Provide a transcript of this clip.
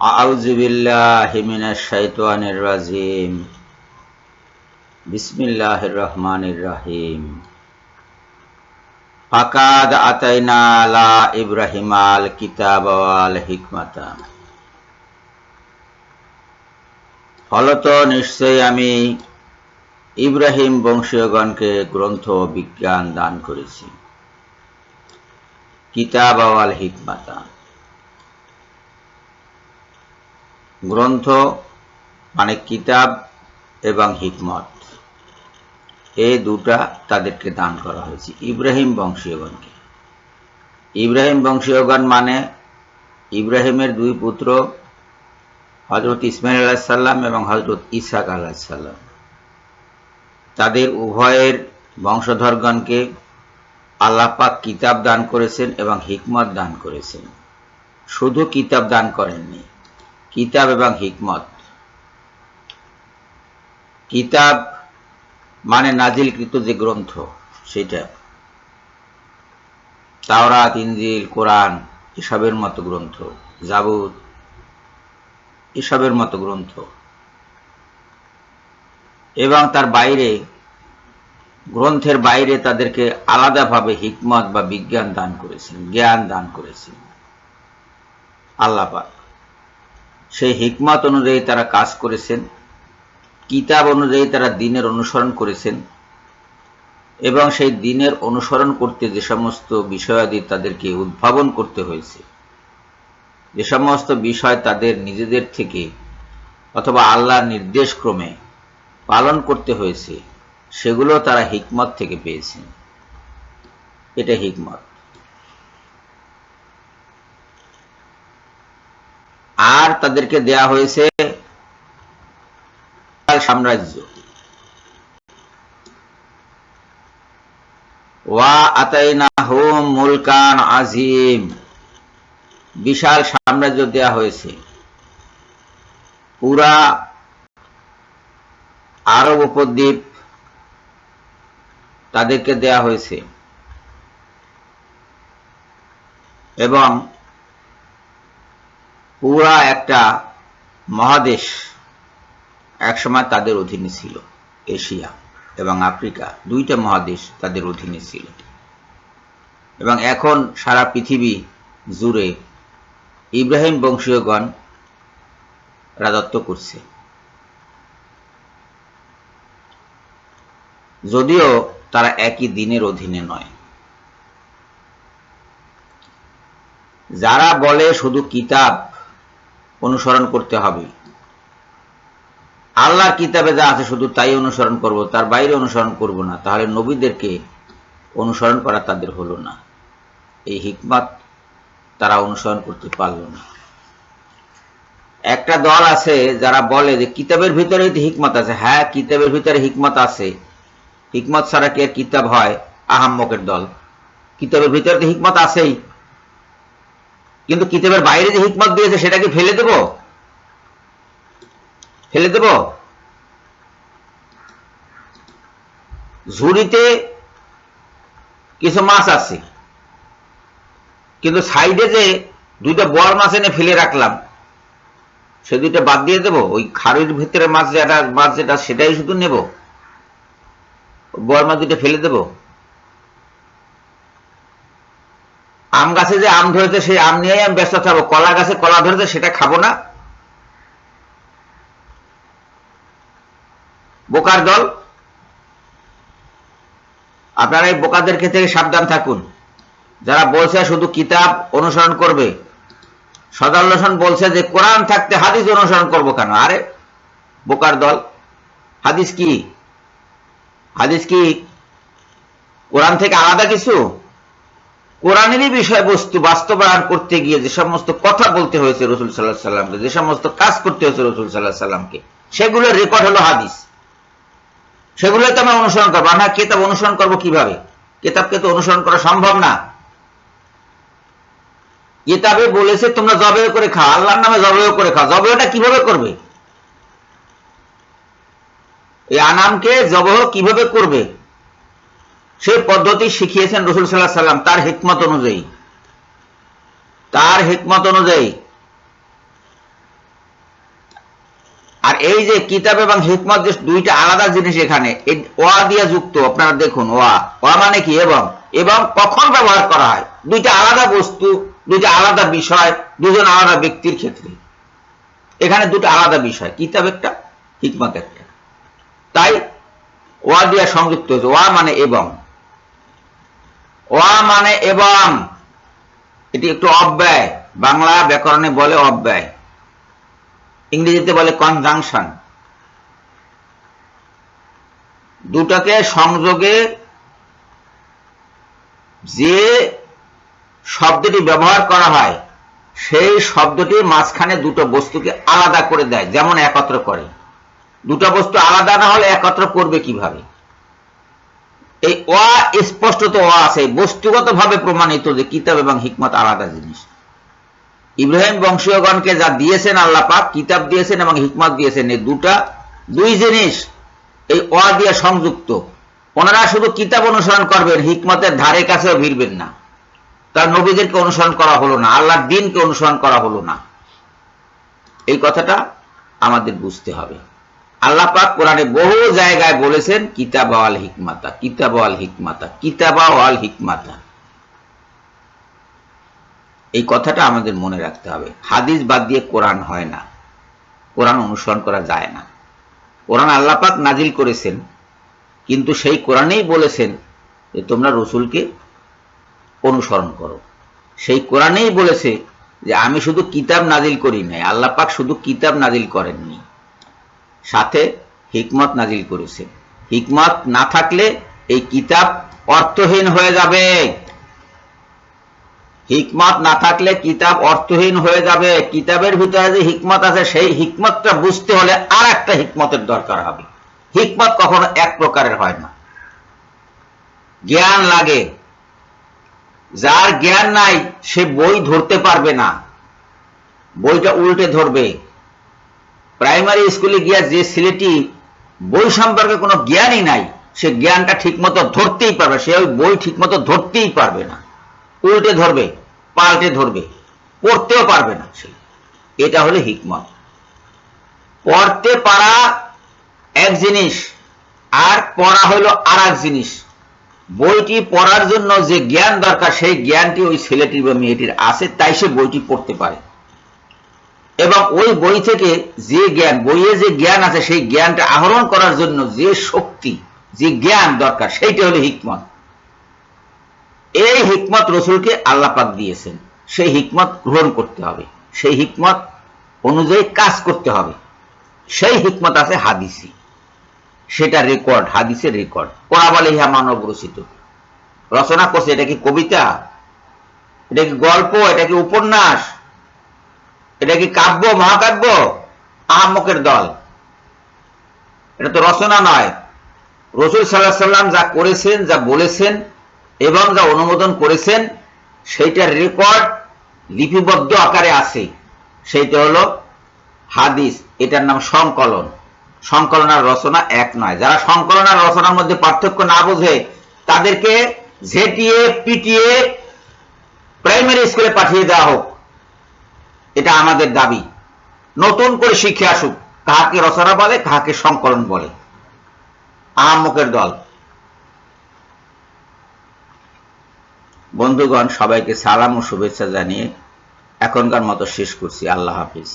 أعوذ بالله من الشيطان الرجيم بسم الله الرحمن الرحيم فقد أتينا على إبراهيم الكتاب والحكمة ফলত নিশ্চয়ই আমি ইব্রাহিম বংশীয়গণকে গ্রন্থ ও বিজ্ঞান দান করেছি কিতাব আওয়াল হিকমাতা গ্রন্থ মানে কিতাব এবং হিকমত। এই দুটা তাদেরকে দান করা হয়েছে, ইব্রাহিম বংশীয়গণকে। ইব্রাহিম বংশীয়গণ মানে ইব্রাহিমের দুই পুত্র হজরত ইসমাইল আলাহিসাল্লাম এবং হজরত ইসাক আলাহিসাল্লাম তাদের উভয়ের বংশধরগণকে আল্লাপাক কিতাব দান করেছেন এবং হিকমত দান করেছেন। শুধু কিতাব দান করেননি কিতাব এবং হিকমত। কিতাব মানে নাজিলকৃত যে গ্রন্থ, সেটা। তাওরাত ইঞ্জিল কোরআন, এসবের মতো গ্রন্থ। জাবুত এসবের মতো গ্রন্থ। এবং তার বাইরে, গ্রন্থের বাইরে তাদেরকে আলাদাভাবে হিকমত বা বিজ্ঞান দান করেছেন, জ্ঞান দান করেছেন। আল্লাপাক সেই হিকমত অনুযায়ী তারা কাজ করেছেন, কিতাব অনুযায়ী তারা দিনের অনুসরণ করেছেন, এবং সেই দিনের অনুসরণ করতে যে সমস্ত বিষয়াদি তাদেরকে উদ্ভাবন করতে হয়েছে, যে সমস্ত বিষয় তাদের নিজেদের থেকে অথবা আল্লাহর নির্দেশক্রমে পালন করতে হয়েছে, সেগুলো তারা হিকমত থেকে পেয়েছেন। এটা হিকমত। আর তাদেরকে দেয়া হয়েছে সাম্রাজ্য। ওয়া হোম মুলকান আজিম। বিশাল সাম্রাজ্য দেয়া হয়েছে। পুরা আরব উপদ্বীপ তাদেরকে দেয়া হয়েছে। এবং পুরা একটা মহাদেশ একসময় তাদের অধীনে ছিল, এশিয়া এবং আফ্রিকা। দুইটা মহাদেশ তাদের অধীনে ছিল। এবং এখন সারা পৃথিবী জুড়ে ইব্রাহিম বংশীয়গণ রাজত্ব করছে। যদিও তারা একই দিনের অধীনে নয়। যারা বলে শুধু কিতাব অনুসরণ করতে হবে। আল্লাহর কিতাবে যা আছে শুধু তাই অনুসরণ করব, তার বাইরে অনুসরণ করব না। তাহলে নবীদেরকে অনুসরণ করা তাদের হলো না। এই হিকমত তারা অনুসরণ করতে পারল না। একটা দল আছে যারা বলে যে কিতাবের ভিতরে হিকমত আছে। হ্যাঁ কিতাবের ভিতরে হিকমত আছে। হিকমত ছাড়া কি আর কিতাব হয়? আহাম্মকের দল। কিতাবের ভিতরে তো হিকমত আছেই। কিন্তু কিতাবের বাইরে যে হিকমত দিয়েছে সেটা কি ফেলে দেব? ফেলে দেব? ঝুড়িতে কিছু মাছ আছে। কিন্তু সাইডে যে দুইটা বড় মাছ এনে ফেলে রাখলাম, সে দুইটা বাদ দিয়ে দেবো? ওই খাড়ির ভিতরে মাছ যেটা মাছ যেটা, সেটাই শুধু নেব? বড় মাছ দুইটা ফেলে দেবো? আম গাছে যে আম ধরেছে, সেই আম নিয়েই আমি ব্যস্ত থাকব। কলা গাছে কলা ধরেছে, সেটা খাব না। বোকার দল। আপনারা এই বোকাদের থেকে সাবধান থাকুন। যারা বলছে শুধু কিতাব অনুসরণ করবে সদাল্লোসন বলছে যে, কোরআন থাকতে হাদিস অনুসরণ করব কেন? আরে, বোকার দল। হাদিস কি? হাদিস কি কোরআন থেকে আলাদা কিছু? কোরআনেরই বিষয়বস্তু বাস্তবায়ন করতে গিয়ে যে সমস্ত কথা বলতে হয়েছে রসুল সাল্লাহ সাল্লামকে যে সমস্ত কাজ করতে হয়েছে রসুল সাল্লাহ সাল্লামকে সেগুলোর রেকর্ড হলো হাদিস। সেগুলোই তো আমরা অনুসরণ করব। আমরা কেতাব অনুসরণ করব কীভাবে? কেতাবকে তো অনুসরণ করা সম্ভব না। কেতাবে বলেছে, তোমরা জবে করে খাও, আল্লাহর নামে জবে করে খাও। জবেটা কীভাবে করবে? এই আনামকে জবহ কীভাবে করবে? সেই পদ্ধতি শিখিয়েছেন রসুল সাল্লাহ সাল্লাম, তার হিকমত অনুযায়ী। তার হিকমত অনুযায়ী। আর এই যে কিতাব এবং হিকমত যে দুইটা আলাদা জিনিস এখানে ওয়া দিয়ে যুক্ত, আপনারা দেখুন, ওয়া। ওয়া মানে কি? এবং এবং কখন ব্যবহার করা হয়? দুইটা আলাদা বস্তু, দুইটা আলাদা বিষয়, দুজন আলাদা ব্যক্তির ক্ষেত্রে। এখানে দুটো আলাদা বিষয়, কিতাব একটা, হিকমত একটা। তাই ওয়া দিয়া সংযুক্ত হয়েছে। ওয়া মানে এবং। ওয়া মানে এবং। এটি একটু অব্যয়। বাংলা ব্যাকরণে বলে অব্যয়। ইংরেজিতে বলে কনজাংশন দুটাকে সংযোগে যে শব্দটি ব্যবহার করা হয়, সেই শব্দটি মাঝখানে দুটো বস্তুকে আলাদা করে দেয়, যেমন একত্র করে। দুটো বস্তু আলাদা না হলে একত্র করবে কীভাবে? এই অ স্পষ্টত অ আছে বস্তুগত ভাবে প্রমাণিত যে কিতাব এবং হিকমত আলাদা জিনিস। ইব্রাহিম বংশীয়গণকে যা দিয়েছেন আল্লাহ পাক, কিতাব দিয়েছেন এবং হিকমত দিয়েছেন, এই দুটা, দুই জিনিস এই অ দিয়ে সংযুক্ত। ওনারা শুধু কিতাব অনুসরণ করবেন, হিকমতের ধারে কাছেও ভিড়বেন না। তার নবীদেরকে অনুসরণ করা হলো না, আল্লাহর দিনকে অনুসরণ করা হলো না। এই কথাটা আমাদের বুঝতে হবে। আল্লাহ পাক কোরআনে বহু জায়গায় বলেছেন, কিতাব আল হিকমাতা, কিতাব আল হিকমাতা, কিতাবা আল হিকমাতা। এই কথাটা আমাদের মনে রাখতে হবে। হাদিস বাদ দিয়ে কোরআন হয় না। কোরআন অনুসরণ করা যায় না। কোরআন আল্লাহ পাক নাজিল করেছেন, কিন্তু সেই কোরআনেই বলেছেন যে তোমরা রসুলকে অনুসরণ করো। সেই কোরআনেই বলেছে যে আমি শুধু কিতাব নাজিল করি নাই, আল্লাহ পাক শুধু কিতাব নাজিল করেননি। সাথে হিকমত নাজিল করেছেন হিকমত না থাকলে এই কিতাব অর্থহীন হয়ে যাবে। হিকমত না থাকলে কিতাব অর্থহীন হয়ে যাবে। কিতাবের ভিতরে যে হিকমত আছে, সেই হিকমতটা বুঝতে হলে আর একটা হিকমতের দরকার হবে। হিকমত কখনো এক প্রকারের হয় না। জ্ঞান লাগে। যার জ্ঞান নাই, সে বই ধরতে পারবে না। বইটা উল্টে ধরবে। প্রাইমারি স্কুলে গিয়া যে ছেলেটি বই সম্পর্কে কোনো জ্ঞানই নাই, সে জ্ঞানটা ঠিকমতো ধরতেই পারবে সে ওই বই ঠিকমতো ধরতেই পারবে না। উল্টে ধরবে, পাল্টে ধরবে, পড়তেও পারবে না সে। এটা হলো হিকমত। পড়তে পারা এক জিনিস, আর পড়া হলো আর এক জিনিস। বইটি পড়ার জন্য যে জ্ঞান দরকার, সেই জ্ঞানটি ওই ছেলেটির বা মেয়েটির আছে, তাই সে বইটি পড়তে পারে। এবং ওই বই থেকে যে জ্ঞান, বইয়ে যে জ্ঞান আছে, সেই জ্ঞানটা আহরণ করার জন্য যে শক্তি, যে জ্ঞান দরকার, সেইটা হলো হিকমত। এই হিকমত রসুলকে আল্লাপাক দিয়েছেন। সেই হিকমত গ্রহণ করতে হবে। সেই হিকমত অনুযায়ী কাজ করতে হবে। সেই হিকমত আছে হাদিসি সেটা রেকর্ড হাদিসের রেকর্ড পড়া বলে ইহা মানব রচিত। রচনা করছে, এটা কি কবিতা? এটা কি গল্প? এটা কি উপন্যাস? এটা কি কাব্য, মহাকাব্য? আহম্মকের দল। এটা তো রচনা নয়। রসুল সাল্লাহ সাল্লাম যা করেছেন, যা বলেছেন, এবং যা অনুমোদন করেছেন, সেইটার রেকর্ড লিপিবদ্ধ আকারে আছে। সেইটা হলো হাদিস। এটার নাম সংকলন। সংকলন আর রচনা এক নয়। যারা সংকলন আর রচনার মধ্যে পার্থক্য না বোঝে, তাদেরকে ঝেটিয়ে, পিটিয়ে প্রাইমারি স্কুলে পাঠিয়ে দেওয়া হোক। এটা আমাদের দাবি। নতুন করে শিখে আসুক, কাহাকে রচনা বলে, কাহাকে সংকলন বলে। আমকের দল। বন্ধুগণ, সবাইকে সালাম ও শুভেচ্ছা জানিয়ে এখনকার মতো শেষ করছি। আল্লাহ হাফিজ।